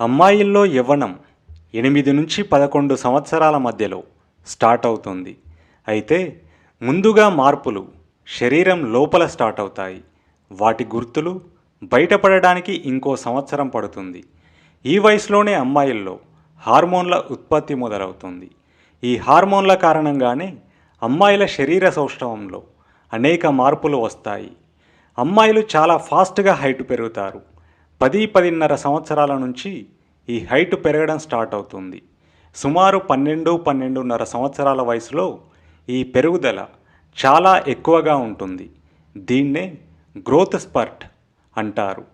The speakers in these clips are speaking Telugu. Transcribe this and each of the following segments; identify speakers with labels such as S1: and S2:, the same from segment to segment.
S1: అమ్మాయిల్లో యవ్వనం ఎనిమిది నుంచి పదకొండు సంవత్సరాల మధ్యలో స్టార్ట్ అవుతుంది. అయితే ముందుగా మార్పులు శరీరం లోపల స్టార్ట్ అవుతాయి. వాటి గుర్తులు బయటపడడానికి ఇంకో సంవత్సరం పడుతుంది. ఈ వయసులోనే అమ్మాయిల్లో హార్మోన్ల ఉత్పత్తి మొదలవుతుంది. ఈ హార్మోన్ల కారణంగానే అమ్మాయిల శరీర సౌష్ఠవంలో అనేక మార్పులు వస్తాయి. అమ్మాయిలు చాలా ఫాస్ట్గా హైట్ పెరుగుతారు. పది పదిన్నర సంవత్సరాల నుంచి ఈ హైట్ పెరగడం స్టార్ట్ అవుతుంది. సుమారు పన్నెండు పన్నెండున్నర సంవత్సరాల వయసులో ఈ పెరుగుదల చాలా ఎక్కువగా ఉంటుంది. దీన్నే గ్రోత్ స్పర్ట్ అంటారు.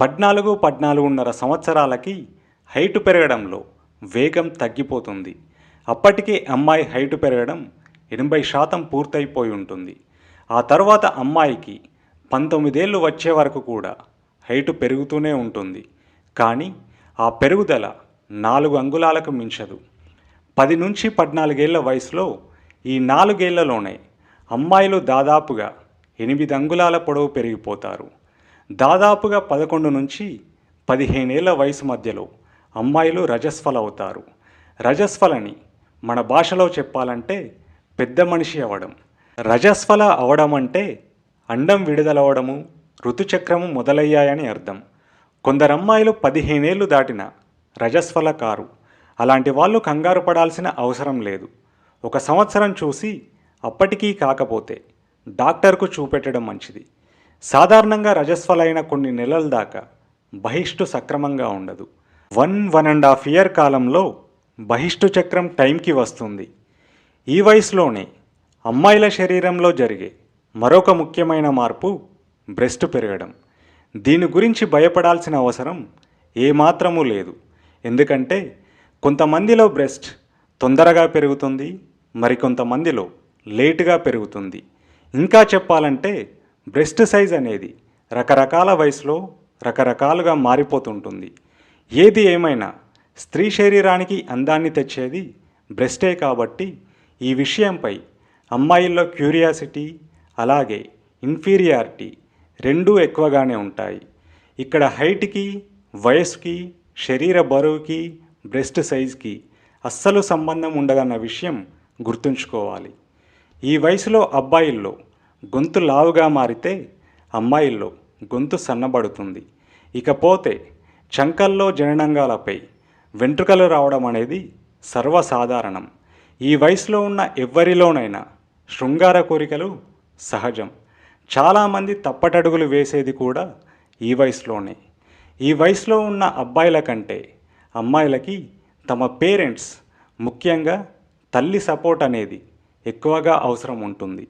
S1: పద్నాలుగు పద్నాలుగున్నర సంవత్సరాలకి హైట్ పెరగడంలో వేగం తగ్గిపోతుంది. అప్పటికే అమ్మాయి హైట్ పెరగడం ఎనభై శాతం పూర్తయిపోయి ఉంటుంది. ఆ తర్వాత అమ్మాయికి పంతొమ్మిదేళ్ళు వచ్చే వరకు కూడా హైటు పెరుగుతూనే ఉంటుంది. కానీ ఆ పెరుగుదల నాలుగు అంగుళాలకు మించదు. పది నుంచి పద్నాలుగేళ్ళ వయసులో ఈ నాలుగేళ్ళలోనే అమ్మాయిలు దాదాపుగా ఎనిమిది అంగుళాల పొడవు పెరిగిపోతారు. దాదాపుగా పదకొండు నుంచి పదిహేనేళ్ళ వయసు మధ్యలో అమ్మాయిలు రజస్ఫలవుతారు రజస్ఫలని రజస్వలని మన భాషలో చెప్పాలంటే పెద్ద మనిషి అవడం. రజస్వల అవడం అంటే అండం విడుదలవడము ఋతుచక్రము మొదలయ్యాయని అర్థం. కొందరు అమ్మాయిలు పదిహేనేళ్ళు దాటిన రజస్వల కారు. అలాంటి వాళ్ళు కంగారు పడాల్సిన అవసరం లేదు. ఒక సంవత్సరం చూసి అప్పటికీ కాకపోతే డాక్టర్కు చూపెట్టడం మంచిది. సాధారణంగా రజస్వలైన కొన్ని నెలల దాకా బహిష్టు సక్రమంగా ఉండదు. One one and half year కాలంలో బహిష్టు చక్రం టైంకి వస్తుంది. ఈ వయసులోనే అమ్మాయిల శరీరంలో జరిగే మరొక ముఖ్యమైన మార్పు బ్రెస్ట్ పెరగడం. దీని గురించి భయపడాల్సిన అవసరం ఏమాత్రమూ లేదు. ఎందుకంటే కొంతమందిలో బ్రెస్ట్ తొందరగా పెరుగుతుంది మరికొంతమందిలో లేటుగా పెరుగుతుంది. ఇంకా చెప్పాలంటే బ్రెస్ట్ సైజ్ అనేది రకరకాల వయసులో రకరకాలుగా మారిపోతుంటుంది. ఏది ఏమైనా స్త్రీ శరీరానికి అందాన్ని తెచ్చేది బ్రెస్టే కాబట్టి ఈ విషయంపై అమ్మాయిల్లో క్యూరియాసిటీ అలాగే ఇన్ఫీరియారిటీ రెండూ ఎక్కువగానే ఉంటాయి. ఇక్కడ హైట్కి వయస్సుకి శరీర బరువుకి బ్రెస్ట్ సైజ్కి అస్సలు సంబంధం ఉండదన్న విషయం గుర్తుంచుకోవాలి. ఈ వయసులో అబ్బాయిల్లో గొంతు లావుగా మారితే అమ్మాయిల్లో గొంతు సన్నబడుతుంది. ఇకపోతే చంకల్లో జననంగాలపై వెంట్రుకలు రావడం అనేది సర్వసాధారణం. ఈ వయసులో ఉన్న ఎవ్వరిలోనైనా శృంగార కోరికలు సహజం. చాలామంది తప్పటడుగులు వేసేది కూడా ఈ వయసులోనే. ఈ వయసులో ఉన్న అబ్బాయిల కంటే అమ్మాయిలకి తమ పేరెంట్స్ ముఖ్యంగా తల్లి సపోర్ట్ అనేది ఎక్కువగా అవసరం ఉంటుంది.